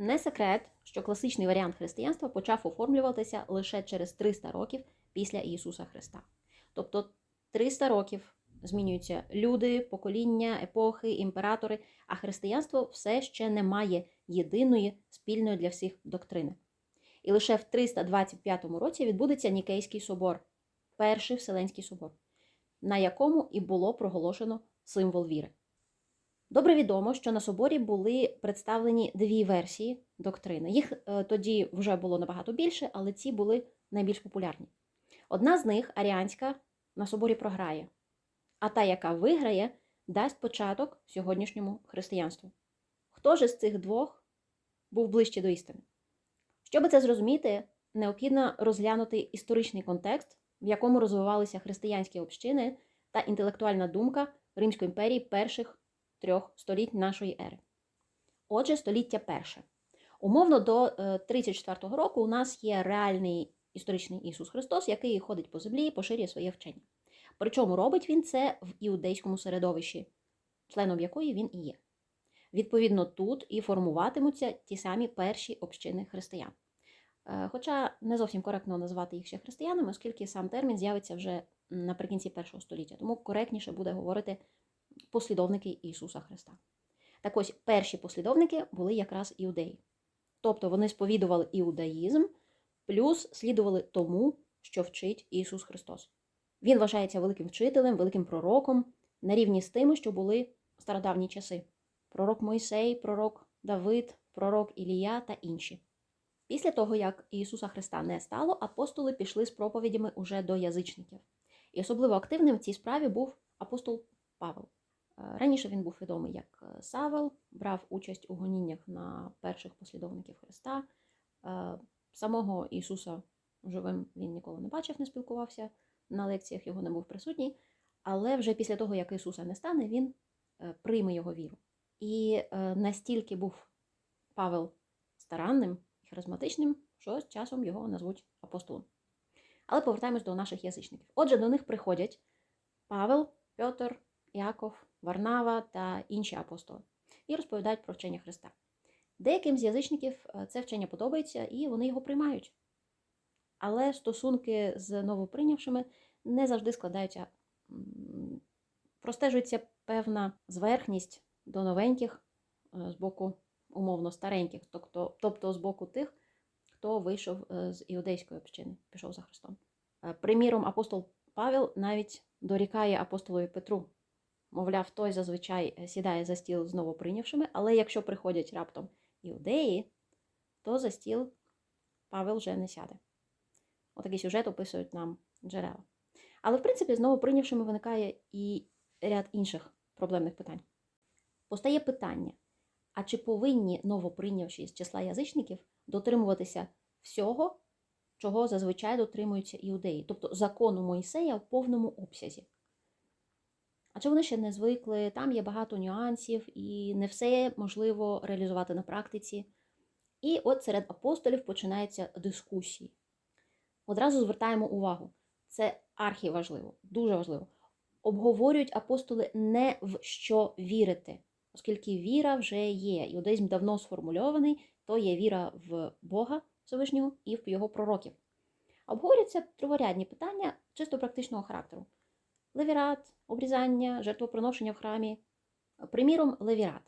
Не секрет, що класичний варіант християнства почав оформлюватися лише через 300 років після Ісуса Христа. Тобто 300 років змінюються люди, покоління, епохи, імператори, а християнство все ще не має єдиної спільної для всіх доктрини. І лише в 325 році відбудеться Нікейський собор, перший Вселенський собор, на якому і було проголошено символ віри. Добре відомо, що на соборі були представлені дві версії доктрини. Їх е, тоді вже було набагато більше, але ці були найбільш популярні. Одна з них, аріанська, на соборі програє, а та, яка виграє, дасть початок сьогоднішньому християнству. Хто ж з цих двох був ближче до істини? Щоб це зрозуміти, необхідно розглянути історичний контекст, в якому розвивалися християнські общини та інтелектуальна думка Римської імперії перших трьох століть нашої ери. Отже, століття перше. Умовно до е, 34-го року у нас є реальний історичний Ісус Христос, який ходить по землі і поширює своє вчення. Причому робить він це в іудейському середовищі, членом якої він і є. Відповідно, тут і формуватимуться ті самі перші общини християн. Е, Хоча не зовсім коректно назвати їх ще християнами, оскільки сам термін з'явиться вже наприкінці першого століття, тому коректніше буде говорити послідовники Ісуса Христа. Так ось перші послідовники були якраз іудеї. Тобто вони сповідували іудаїзм, плюс слідували тому, що вчить Ісус Христос. Він вважається великим вчителем, великим пророком, на рівні з тими, що були в стародавні часи: пророк Мойсей, пророк Давид, пророк Ілія та інші. Після того, як Ісуса Христа не стало, апостоли пішли з проповідями уже до язичників. І особливо активним в цій справі був апостол Павел. Раніше він був відомий як е, Савел, брав участь у гоніннях на перших послідовників Христа. Е, Самого Ісуса живим він ніколи не бачив, не спілкувався на лекціях, його не був присутній. Але вже після того, як Ісуса не стане, він е, прийме його віру. І настільки був Павел старанним і харизматичним, що з часом його назвуть апостолом. Але повертаємось до наших язичників. Отже, до них приходять Павел, Петр, Яков, Варнава та інші апостоли і розповідають про вчення Христа. Деяким з язичників е, це вчення подобається і вони його приймають. Але стосунки з новоприйнявшими не завжди складаються, простежується певна зверхність до новеньких е, з боку умовно стареньких, тобто, тобто з боку тих, хто вийшов е, з іудейської общини, пішов за Христом. Приміром, апостол Павел навіть дорікає апостолові Петру. Мовляв, той зазвичай е, сідає за стіл з новоприйнявшими, але якщо приходять раптом іудеї, то за стіл Павел вже не сяде. Отакий сюжет описують нам джерела. Але, в принципі, з новоприйнявшими виникає і ряд інших проблемних питань. Постає питання: а чи повинні новоприйнявші з числа язичників дотримуватися всього, чого зазвичай дотримуються іудеї, тобто закону Мойсея в повному обсязі? Адже вони ще не звикли, там є багато нюансів, і не все можливо реалізувати на практиці. І от серед апостолів починаються дискусії. Одразу звертаємо увагу, це архіважливо, дуже важливо. Обговорюють апостоли не в що вірити, оскільки віра вже є. Іудаїзм давно сформульований, то є віра в Бога Всевишнього і в його пророків. Обговорюються триворядні питання чисто практичного характеру: левірат, обрізання, жертвоприношення в храмі. Приміром, левірат.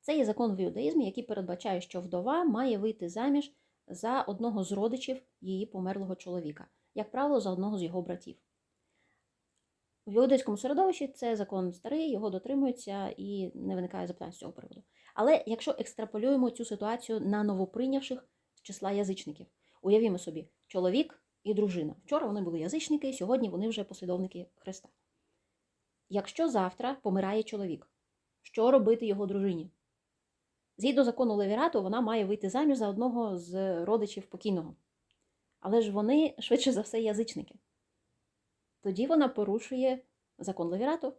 Це є закон в іудаїзмі, який передбачає, що вдова має вийти заміж за одного з родичів її померлого чоловіка, як правило, за одного з його братів. В іудейському середовищі це закон старий, його дотримуються і не виникає запитань з цього приводу. Але якщо екстраполюємо цю ситуацію на новоприйнявших з числа язичників, уявімо собі, чоловік і дружина. Вчора вони були язичники, сьогодні вони вже послідовники Христа. Якщо завтра помирає чоловік, що робити його дружині? Згідно закону Левірату, вона має вийти заміж за одного з родичів покійного. Але ж вони, швидше за все, язичники. Тоді вона порушує закон Левірату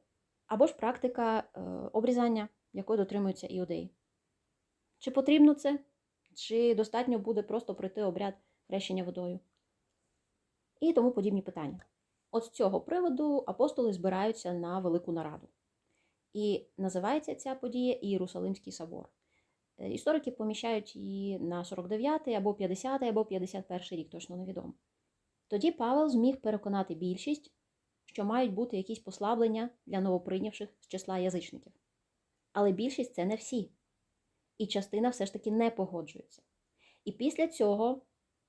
або ж практика е, обрізання, якої дотримуються іудеї. Чи потрібно це, чи достатньо буде просто пройти обряд хрещення водою? І тому подібні питання. От з цього приводу апостоли збираються на велику нараду. І називається ця подія Ієрусалимський собор. Е, Історики поміщають її на 49 або 50 або 51 рік, точно невідомо. Тоді Павел зміг переконати більшість, що мають бути якісь послаблення для новоприйнявших з числа язичників. Але більшість це не всі. І частина все ж таки не погоджується. І після цього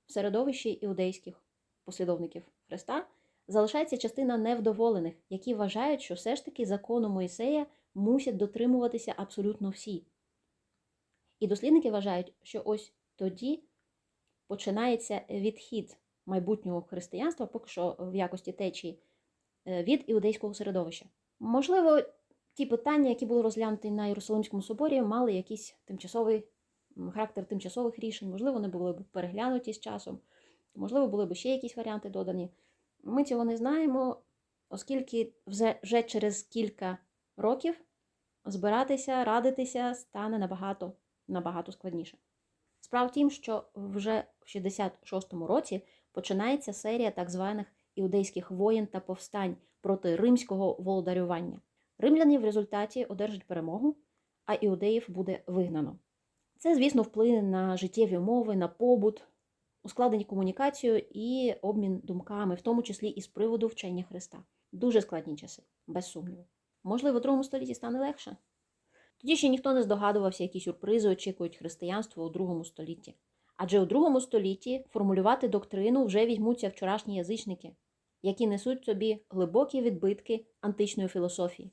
в середовищі іудейських послідовників Христа залишається частина невдоволених, які вважають, що все ж таки закону Моїсея мусять дотримуватися абсолютно всі. І дослідники вважають, що ось тоді починається відхід майбутнього християнства, поки що в якості течії, е, від іудейського середовища. Можливо, ті питання, які були розглянуті на Єрусалимському соборі, мали якийсь тимчасовий характер тимчасових рішень, можливо, вони були б переглянуті з часом, можливо, були б ще якісь варіанти додані. Ми цього не знаємо, оскільки вже через кілька років збиратися, радитися стане набагато, набагато складніше. Справа в тім, що вже в 66-му році починається серія так званих іудейських воєн та повстань проти римського володарювання. Римляни в результаті одержать перемогу, а іудеїв буде вигнано. Це, звісно, вплине на життєві умови, на побут, ускладнені комунікацію і обмін думками, в тому числі і з приводу вчення Христа. Дуже складні часи, без сумніву. Можливо, в другому столітті стане легше. Тоді ще ніхто не здогадувався, які сюрпризи очікують християнство у другому столітті. Адже у другому столітті формулювати доктрину вже візьмуться вчорашні язичники, які несуть собі глибокі відбитки античної філософії.